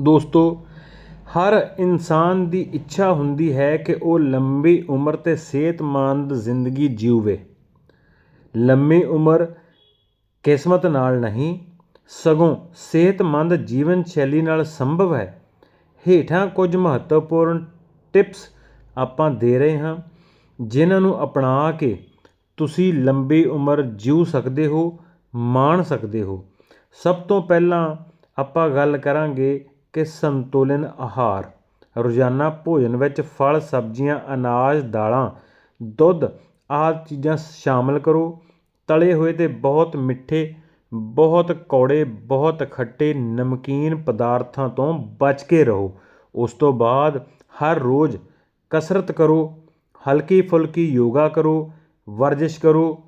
ਦੋਸਤੋ, ਹਰ ਇਨਸਾਨ ਦੀ ਇੱਛਾ ਹੁੰਦੀ ਹੈ ਕਿ ਉਹ ਲੰਬੀ ਉਮਰ ਅਤੇ ਸਿਹਤਮੰਦ ਜ਼ਿੰਦਗੀ ਜੀਵੇ। ਲੰਮੀ ਉਮਰ ਕਿਸਮਤ ਨਾਲ ਨਹੀਂ, ਸਗੋਂ ਸਿਹਤਮੰਦ ਜੀਵਨ ਸ਼ੈਲੀ ਨਾਲ ਸੰਭਵ ਹੈ। ਹੇਠਾਂ ਕੁਝ ਮਹੱਤਵਪੂਰਨ ਟਿਪਸ ਆਪਾਂ ਦੇ ਰਹੇ ਹਾਂ, ਜਿਨ੍ਹਾਂ ਨੂੰ ਅਪਣਾ ਕੇ ਤੁਸੀਂ ਲੰਬੀ ਉਮਰ ਜੀਉ ਸਕਦੇ ਹੋ, ਮਾਣ ਸਕਦੇ ਹੋ। ਸਭ ਤੋਂ ਪਹਿਲਾਂ ਆਪਾਂ ਗੱਲ ਕਰਾਂਗੇ ਕਿ ਸੰਤੁਲਿਨ ਆਹਾਰ, ਰੋਜ਼ਾਨਾ ਭੋਜਨ ਵਿੱਚ ਫਲ, ਸਬਜ਼ੀਆਂ, ਅਨਾਜ, ਦਾਲਾਂ, ਦੁੱਧ ਆਦਿ ਚੀਜ਼ਾਂ ਸ਼ਾਮਲ ਕਰੋ। ਤਲੇ ਹੋਏ ਅਤੇ ਬਹੁਤ ਮਿੱਠੇ, ਬਹੁਤ ਕੌੜੇ, ਬਹੁਤ ਖੱਟੇ ਨਮਕੀਨ ਪਦਾਰਥਾਂ ਤੋਂ ਬਚ ਕੇ ਰਹੋ। ਉਸ ਤੋਂ ਬਾਅਦ ਹਰ ਰੋਜ਼ ਕਸਰਤ ਕਰੋ ਹਲਕੀ ਫੁਲਕੀ ਯੋਗਾ ਕਰੋ, ਵਰਜਿਸ਼ ਕਰੋ,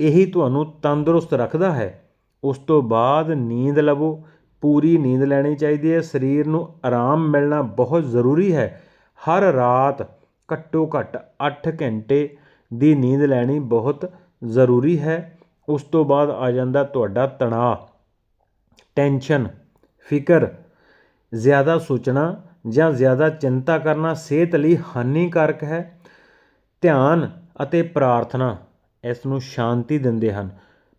ਇਹੀ ਤੁਹਾਨੂੰ ਤੰਦਰੁਸਤ ਰੱਖਦਾ ਹੈ। ਉਸ ਤੋਂ ਬਾਅਦ ਨੀਂਦ ਲਵੋ ਪੂਰੀ ਨੀਂਦ ਲੈਣੀ ਚਾਹੀਦੀ ਹੈ। ਸਰੀਰ ਨੂੰ ਆਰਾਮ ਮਿਲਣਾ ਬਹੁਤ ਜ਼ਰੂਰੀ ਹੈ। ਹਰ ਰਾਤ ਘੱਟੋ ਘੱਟ 8 ਘੰਟੇ ਦੀ ਨੀਂਦ ਲੈਣੀ ਬਹੁਤ ਜ਼ਰੂਰੀ ਹੈ। ਉਸ ਤੋਂ ਬਾਅਦ ਆ ਜਾਂਦਾ ਤੁਹਾਡਾ ਤਣਾਅ, ਟੈਨਸ਼ਨ, ਫਿਕਰ। ਜ਼ਿਆਦਾ ਸੋਚਣਾ ਜਾਂ ਜ਼ਿਆਦਾ ਚਿੰਤਾ ਕਰਨਾ ਸਿਹਤ ਲਈ ਹਾਨੀਕਾਰਕ ਹੈ। ਧਿਆਨ ਅਤੇ ਪ੍ਰਾਰਥਨਾ ਇਸ ਨੂੰ ਸ਼ਾਂਤੀ ਦਿੰਦੇ ਹਨ।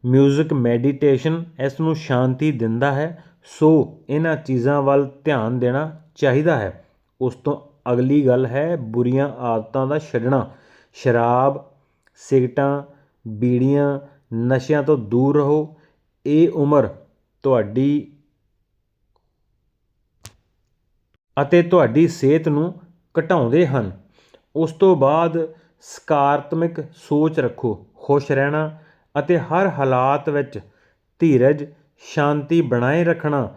ਮਿਊਜ਼ਿਕ, ਮੈਡੀਟੇਸ਼ਨ ਇਸ ਨੂੰ ਸ਼ਾਂਤੀ ਦਿੰਦਾ ਹੈ। ਸੋ ਇਹਨਾਂ ਚੀਜ਼ਾਂ ਵੱਲ ਧਿਆਨ ਦੇਣਾ ਚਾਹੀਦਾ ਹੈ। ਉਸ ਤੋਂ ਅਗਲੀ ਗੱਲ ਹੈ ਬੁਰੀਆਂ ਆਦਤਾਂ ਦਾ ਛੱਡਣਾ। ਸ਼ਰਾਬ ਸਿਗਟਾਂ ਬੀੜੀਆਂ, ਨਸ਼ਿਆਂ ਤੋਂ ਦੂਰ ਰਹੋ। ਇਹ ਉਮਰ ਤੁਹਾਡੀ ਅਤੇ ਤੁਹਾਡੀ ਸਿਹਤ ਨੂੰ ਘਟਾਉਂਦੇ ਹਨ। ਉਸ ਤੋਂ ਬਾਅਦ ਸਕਾਰਾਤਮਕ ਸੋਚ ਰੱਖੋ। ਖੁਸ਼ ਰਹਿਣਾ ਅਤੇ ਹਰ ਹਾਲਾਤ ਵਿੱਚ ਧੀਰਜ ਸ਼ਾਂਤੀ ਬਣਾਏ ਰੱਖਣਾ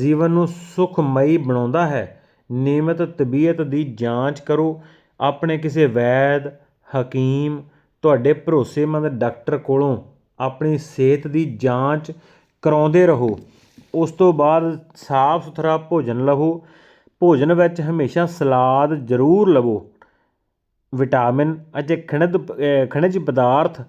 ਜੀਵਨ ਨੂੰ ਸੁਖਮਈ ਬਣਾਉਂਦਾ ਹੈ। ਨਿਯਮਿਤ ਤਬੀਅਤ ਦੀ ਜਾਂਚ ਕਰੋ। ਆਪਣੇ ਕਿਸੇ ਵੈਦ, ਹਕੀਮ, ਤੁਹਾਡੇ ਭਰੋਸੇਮੰਦ ਡਾਕਟਰ ਕੋਲੋਂ ਆਪਣੀ ਸਿਹਤ ਦੀ ਜਾਂਚ ਕਰਾਉਂਦੇ ਰਹੋ। ਉਸ ਤੋਂ ਬਾਅਦ ਸਾਫ਼ ਸੁਥਰਾ ਭੋਜਨ ਲਵੋ। ਭੋਜਨ ਵਿੱਚ ਹਮੇਸ਼ਾ ਸਲਾਦ ਜ਼ਰੂਰ ਲਵੋ। ਵਿਟਾਮਿਨ ਅਤੇ ਖਣਿਜ ਖਣਿਜ ਪਦਾਰਥ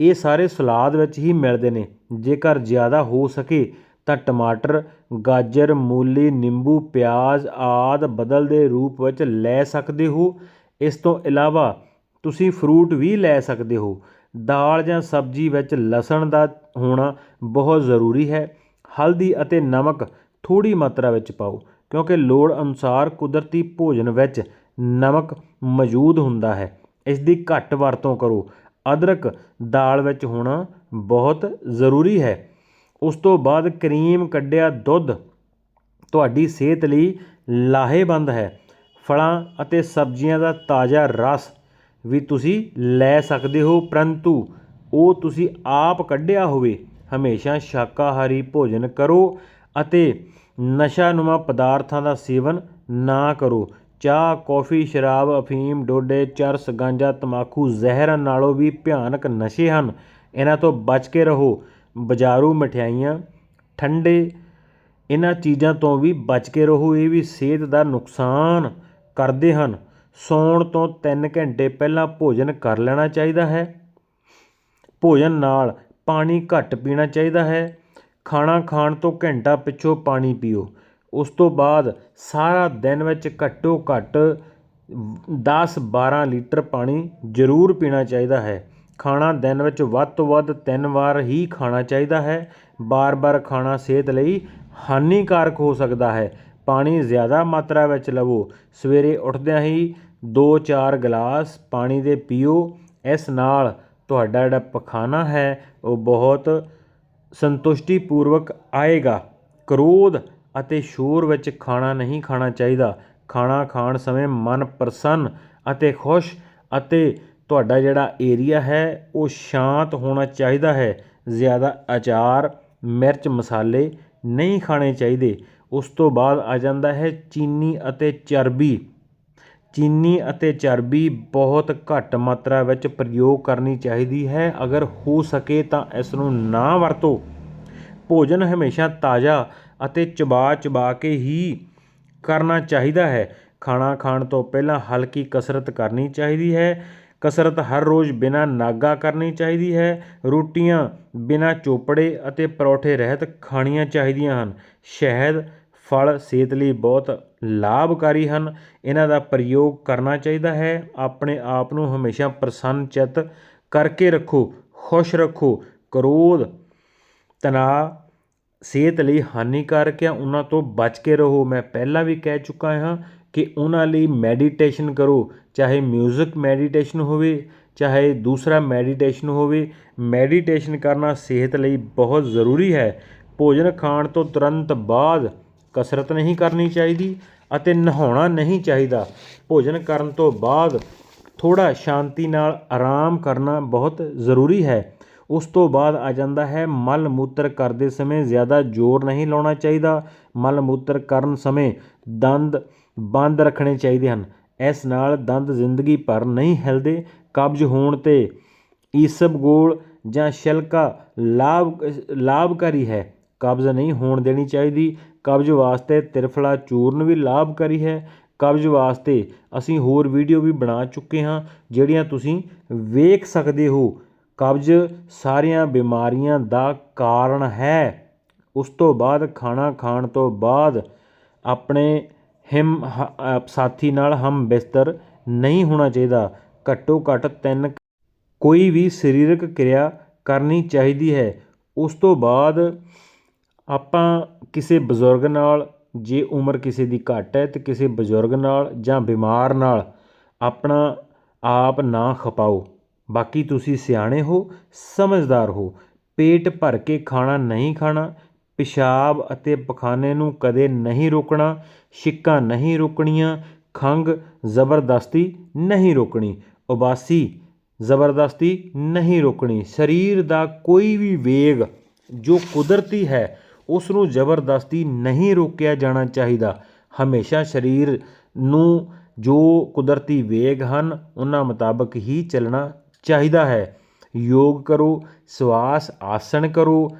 ਇਹ ਸਾਰੇ ਸਲਾਦ ਵਿੱਚ ਹੀ ਮਿਲਦੇ ਨੇ। ਜੇਕਰ ਜ਼ਿਆਦਾ ਹੋ ਸਕੇ ਤਾਂ ਟਮਾਟਰ, ਗਾਜਰ, ਮੂਲੀ, ਨਿੰਬੂ, ਪਿਆਜ਼ ਆਦਿ ਬਦਲਦੇ ਰੂਪ ਵਿੱਚ ਲੈ ਸਕਦੇ ਹੋ। ਇਸ ਤੋਂ ਇਲਾਵਾ ਤੁਸੀਂ ਫਰੂਟ ਵੀ ਲੈ ਸਕਦੇ ਹੋ। ਦਾਲ ਜਾਂ ਸਬਜ਼ੀ ਵਿੱਚ ਲਸਣ ਦਾ ਹੋਣਾ ਬਹੁਤ ਜ਼ਰੂਰੀ ਹੈ। ਹਲਦੀ ਅਤੇ ਨਮਕ ਥੋੜੀ ਮਾਤਰਾ ਵਿੱਚ ਪਾਓ, ਕਿਉਂਕਿ ਲੋੜ ਅਨੁਸਾਰ ਕੁਦਰਤੀ ਭੋਜਨ ਵਿੱਚ ਨਮਕ ਮੌਜੂਦ ਹੁੰਦਾ ਹੈ। ਇਸ ਦੀ ਘੱਟ ਵਰਤੋਂ ਕਰੋ। ਅਦਰਕ ਦਾਲ ਵਿੱਚ ਹੋਣਾ ਬਹੁਤ ਜ਼ਰੂਰੀ ਹੈ। ਉਸ ਤੋਂ ਬਾਅਦ ਕਰੀਮ ਕੱਢਿਆ ਦੁੱਧ। ਤੁਹਾਡੀ ਸਿਹਤ ਲਈ ਲਾਹੇਵੰਦ ਹੈ। ਫਲਾਂ ਅਤੇ ਸਬਜ਼ੀਆਂ ਦਾ ਤਾਜ਼ਾ ਰਸ ਵੀ ਤੁਸੀਂ ਲੈ ਸਕਦੇ ਹੋ, ਪਰੰਤੂ ਉਹ ਤੁਸੀਂ ਆਪ ਕੱਢਿਆ ਹੋਵੇ। ਹਮੇਸ਼ਾ ਸ਼ਾਕਾਹਾਰੀ ਭੋਜਨ ਕਰੋ ਅਤੇ ਨਸ਼ਾਨੁਮਾ ਪਦਾਰਥਾਂ ਦਾ ਸੇਵਨ ਨਾ ਕਰੋ। ਚਾਹ, ਕੌਫੀ, ਸ਼ਰਾਬ, ਅਫੀਮ, ਡੋਡੇ, ਚਰਸ, ਗਾਂਜਾ, ਤਮਾਕੂ, ਜ਼ਹਿਰਾਂ ਨਾਲੋਂ ਵੀ ਭਿਆਨਕ ਨਸ਼ੇ ਹਨ। ਇਹਨਾਂ ਤੋਂ ਬਚ ਕੇ ਰਹੋ। ਬਜ਼ਾਰੂ ਮਠਿਆਈਆਂ, ਠੰਡੇ, ਇਹਨਾਂ ਚੀਜ਼ਾਂ ਤੋਂ ਵੀ ਬਚ ਕੇ ਰਹੋ। ਇਹ ਵੀ ਸਿਹਤ ਦਾ ਨੁਕਸਾਨ ਕਰਦੇ ਹਨ। ਸੌਣ ਤੋਂ 3 ਘੰਟੇ ਪਹਿਲਾਂ ਭੋਜਨ ਕਰ ਲੈਣਾ ਚਾਹੀਦਾ ਹੈ। ਭੋਜਨ ਨਾਲ ਪਾਣੀ ਘੱਟ ਪੀਣਾ ਚਾਹੀਦਾ ਹੈ। ਖਾਣਾ ਖਾਣ ਤੋਂ ਘੰਟਾ ਪਿੱਛੋਂ ਪਾਣੀ ਪੀਓ। ਉਸ ਤੋਂ ਬਾਅਦ ਸਾਰਾ ਦਿਨ ਵਿੱਚ ਘੱਟੋ ਘੱਟ 10-12 ਲੀਟਰ ਪਾਣੀ ਜ਼ਰੂਰ ਪੀਣਾ ਚਾਹੀਦਾ ਹੈ। ਖਾਣਾ ਦਿਨ ਵਿੱਚ ਵੱਧ ਤੋਂ ਵੱਧ ਤਿੰਨ ਵਾਰ ਹੀ ਖਾਣਾ ਚਾਹੀਦਾ ਹੈ। ਵਾਰ ਵਾਰ ਖਾਣਾ ਸਿਹਤ ਲਈ ਹਾਨੀਕਾਰਕ ਹੋ ਸਕਦਾ ਹੈ। ਪਾਣੀ ਜ਼ਿਆਦਾ ਮਾਤਰਾ ਵਿੱਚ ਲਵੋ। ਸਵੇਰੇ ਉੱਠਦਿਆਂ ਹੀ 2-4 ਗਲਾਸ ਪਾਣੀ ਦੇ ਪੀਓ। ਇਸ ਨਾਲ ਤੁਹਾਡਾ ਜਿਹੜਾ ਪਖਾਨਾ ਹੈ, ਉਹ ਬਹੁਤ ਸੰਤੁਸ਼ਟੀ ਪੂਰਵਕ ਆਏਗਾ। ਕ੍ਰੋਧ ਅਤੇ ਸ਼ੋਰ ਵਿੱਚ ਖਾਣਾ ਨਹੀਂ ਖਾਣਾ ਚਾਹੀਦਾ। ਖਾਣਾ ਖਾਣ ਸਮੇਂ ਮਨ ਪ੍ਰਸੰਨ ਅਤੇ ਖੁਸ਼ ਅਤੇ ਤੁਹਾਡਾ ਜਿਹੜਾ ਏਰੀਆ ਹੈ, ਉਹ ਸ਼ਾਂਤ ਹੋਣਾ ਚਾਹੀਦਾ ਹੈ। ਜ਼ਿਆਦਾ ਅਚਾਰ, ਮਿਰਚ ਮਸਾਲੇ ਨਹੀਂ ਖਾਣੇ ਚਾਹੀਦੇ। ਉਸ ਤੋਂ ਬਾਅਦ ਆ ਜਾਂਦਾ ਹੈ ਚੀਨੀ ਅਤੇ ਚਰਬੀ। ਚੀਨੀ ਅਤੇ ਚਰਬੀ ਬਹੁਤ ਘੱਟ ਮਾਤਰਾ ਵਿੱਚ ਪ੍ਰਯੋਗ ਕਰਨੀ ਚਾਹੀਦੀ ਹੈ। ਅਗਰ ਹੋ ਸਕੇ ਤਾਂ ਇਸ ਨੂੰ ਨਾ ਵਰਤੋ। ਭੋਜਨ ਹਮੇਸ਼ਾ ਤਾਜ਼ਾ ਅਤੇ ਚਬਾ ਚਬਾ ਕੇ ਹੀ ਕਰਨਾ ਚਾਹੀਦਾ ਹੈ। ਖਾਣਾ ਖਾਣ ਤੋਂ ਪਹਿਲਾਂ ਹਲਕੀ ਕਸਰਤ ਕਰਨੀ ਚਾਹੀਦੀ ਹੈ। ਕਸਰਤ ਹਰ ਰੋਜ਼ ਬਿਨਾਂ ਨਾਗਾ ਕਰਨੀ ਚਾਹੀਦੀ ਹੈ। ਰੋਟੀਆਂ ਬਿਨਾਂ ਚੋਪੜੇ ਅਤੇ ਪਰੌਠੇ ਰਹਿਤ ਖਾਣੀਆਂ ਚਾਹੀਦੀਆਂ ਹਨ। ਸ਼ਹਿਦ, ਫਲ, ਸਿਹਤ ਲਈ ਬਹੁਤ ਲਾਭਕਾਰੀ ਹਨ। ਇਹਨਾਂ ਦਾ ਪ੍ਰਯੋਗ ਕਰਨਾ ਚਾਹੀਦਾ ਹੈ। ਆਪਣੇ ਆਪ ਨੂੰ ਹਮੇਸ਼ਾ ਪ੍ਰਸੰਨ ਚਿੱਤ ਕਰਕੇ ਰੱਖੋ, ਖੁਸ਼ ਰੱਖੋ। ਕਰੋਧ, ਤਣਾਅ ਸਿਹਤ ਲਈ ਹਾਨੀਕਾਰਕ ਆ, ਉਹਨਾਂ ਤੋਂ ਬਚ ਕੇ ਰਹੋ। ਮੈਂ ਪਹਿਲਾਂ ਵੀ ਕਹਿ ਚੁੱਕਾ ਹਾਂ ਕਿ ਉਹਨਾਂ ਲਈ ਮੈਡੀਟੇਸ਼ਨ ਕਰੋ, ਚਾਹੇ ਮਿਊਜ਼ਿਕ ਮੈਡੀਟੇਸ਼ਨ ਹੋਵੇ, ਚਾਹੇ ਦੂਸਰਾ ਮੈਡੀਟੇਸ਼ਨ ਹੋਵੇ। ਮੈਡੀਟੇਸ਼ਨ ਕਰਨਾ ਸਿਹਤ ਲਈ ਬਹੁਤ ਜ਼ਰੂਰੀ ਹੈ। ਭੋਜਨ ਖਾਣ ਤੋਂ ਤੁਰੰਤ ਬਾਅਦ ਕਸਰਤ ਨਹੀਂ ਕਰਨੀ ਚਾਹੀਦੀ ਅਤੇ ਨਹਾਉਣਾ ਨਹੀਂ ਚਾਹੀਦਾ। ਭੋਜਨ ਕਰਨ ਤੋਂ ਬਾਅਦ ਥੋੜਾ ਸ਼ਾਂਤੀ ਨਾਲ ਆਰਾਮ ਕਰਨਾ ਬਹੁਤ ਜ਼ਰੂਰੀ ਹੈ। ਉਸ ਤੋਂ ਬਾਅਦ ਆ ਜਾਂਦਾ ਹੈ, ਮਲ ਮੂਤਰ ਕਰਦੇ ਸਮੇਂ ਜ਼ਿਆਦਾ ਜ਼ੋਰ ਨਹੀਂ ਲਾਉਣਾ ਚਾਹੀਦਾ। ਮਲ ਮੂਤਰ ਕਰਨ ਸਮੇਂ ਦੰਦ ਬੰਦ ਰੱਖਣੇ ਚਾਹੀਦੇ ਹਨ। ਇਸ ਨਾਲ ਦੰਦ ਜ਼ਿੰਦਗੀ ਭਰ ਨਹੀਂ ਹਿਲਦੇ। ਕਬਜ਼ ਹੋਣ ਤੇ ਈਸਬਗੋਲ ਜਾਂ ਛਿਲਕਾ ਲਾਭ, ਲਾਭਕਾਰੀ ਹੈ। ਕਬਜ਼ ਨਹੀਂ ਹੋਣ ਦੇਣੀ ਚਾਹੀਦੀ। ਕਬਜ਼ ਵਾਸਤੇ ਤਿਰਫਲਾ ਚੂਰਨ ਵੀ ਲਾਭਕਾਰੀ ਹੈ। ਕਬਜ਼ ਵਾਸਤੇ ਅਸੀਂ ਹੋਰ ਵੀਡੀਓ ਵੀ ਬਣਾ ਚੁੱਕੇ ਹਾਂ, ਜਿਹੜੀਆਂ ਤੁਸੀਂ ਵੇਖ ਸਕਦੇ ਹੋ। ਕਬਜ਼ ਸਾਰੀਆਂ ਬਿਮਾਰੀਆਂ ਦਾ ਕਾਰਨ ਹੈ। ਉਸ ਤੋਂ ਬਾਅਦ ਖਾਣਾ ਖਾਣ ਤੋਂ ਬਾਅਦ ਆਪਣੇ ਹਿਮ ਹ- ਸਾਥੀ ਨਾਲ ਹਮ ਬਿਸਤਰ ਨਹੀਂ ਹੋਣਾ ਚਾਹੀਦਾ। ਘੱਟੋ ਘੱਟ ਤਿੰਨ ਕੋਈ ਵੀ ਸਰੀਰਕ ਕਿਰਿਆ ਕਰਨੀ ਚਾਹੀਦੀ ਹੈ। ਉਸ ਤੋਂ ਬਾਅਦ ਆਪਾਂ ਕਿਸੇ ਬਜ਼ੁਰਗ ਨਾਲ, ਜੇ ਉਮਰ ਕਿਸੇ ਦੀ ਘੱਟ ਹੈ ਤੇ ਕਿਸੇ ਬਜ਼ੁਰਗ ਨਾਲ ਜਾਂ ਬਿਮਾਰ ਨਾਲ ਆਪਣਾ ਆਪ ਨਾ ਖਪਾਓ। ਬਾਕੀ ਤੁਸੀਂ ਸਿਆਣੇ ਹੋ, ਸਮਝਦਾਰ ਹੋ। ਪੇਟ ਭਰ ਕੇ ਖਾਣਾ ਨਹੀਂ ਖਾਣਾ, ਪਿਸ਼ਾਬ ਅਤੇ ਪਖਾਨੇ ਨੂੰ ਕਦੇ ਨਹੀਂ ਰੋਕਣਾ, ਛਿੱਕਾਂ ਨਹੀਂ ਰੋਕਣੀਆਂ ਖੰਗ ਜ਼ਬਰਦਸਤੀ ਨਹੀਂ ਰੋਕਣੀ, ਉਬਾਸੀ ਜ਼ਬਰਦਸਤੀ ਨਹੀਂ ਰੋਕਣੀ। ਸਰੀਰ ਦਾ ਕੋਈ ਵੀ ਵੇਗ, ਜੋ ਕੁਦਰਤੀ ਹੈ ਉਸ ਨੂੰ ਜ਼ਬਰਦਸਤੀ ਨਹੀਂ ਰੋਕਿਆ ਜਾਣਾ ਚਾਹੀਦਾ। ਹਮੇਸ਼ਾ ਸਰੀਰ ਨੂੰ ਜੋ ਕੁਦਰਤੀ ਵੇਗ ਹਨ, ਉਹਨਾਂ ਮੁਤਾਬਕ ਹੀ ਚੱਲਣਾ ਚਾਹੀਦਾ ਹੈ। ਯੋਗ ਕਰੋ, ਸਵਾਸ ਆਸਣ ਕਰੋ,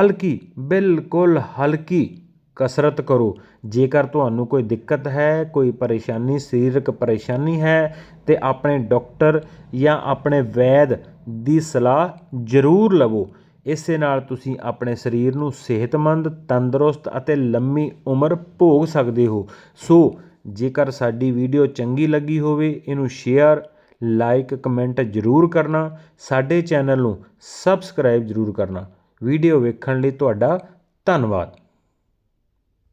ਹਲਕੀ, ਬਿਲਕੁਲ ਹਲਕੀ ਕਸਰਤ ਕਰੋ। ਜੇਕਰ ਤੁਹਾਨੂੰ ਕੋਈ ਦਿੱਕਤ ਹੈ, ਕੋਈ ਪਰੇਸ਼ਾਨੀ, ਸਰੀਰਕ ਪਰੇਸ਼ਾਨੀ ਹੈ, ਤੇ ਆਪਣੇ ਡਾਕਟਰ ਜਾਂ ਆਪਣੇ ਵੈਦ ਦੀ ਸਲਾਹ ਜ਼ਰੂਰ ਲਵੋ। ਇਸੇ ਨਾਲ ਤੁਸੀਂ ਆਪਣੇ ਸਰੀਰ ਨੂੰ ਸਿਹਤਮੰਦ, ਤੰਦਰੁਸਤ ਅਤੇ ਲੰਮੀ ਉਮਰ ਭੋਗ ਸਕਦੇ ਹੋ। ਸੋ, ਜੇਕਰ ਸਾਡੀ ਵੀਡੀਓ ਚੰਗੀ ਲੱਗੀ ਹੋਵੇ, ਇਹਨੂੰ ਸ਼ੇਅਰ ਲਾਈਕ, ਕਮੈਂਟ ਜ਼ਰੂਰ ਕਰਨਾ। ਸਾਡੇ ਚੈਨਲ ਨੂੰ ਸਬਸਕ੍ਰਾਈਬ ਜ਼ਰੂਰ ਕਰਨਾ। ਵੀਡੀਓ ਵੇਖਣ ਲਈ ਤੁਹਾਡਾ ਧੰਨਵਾਦ।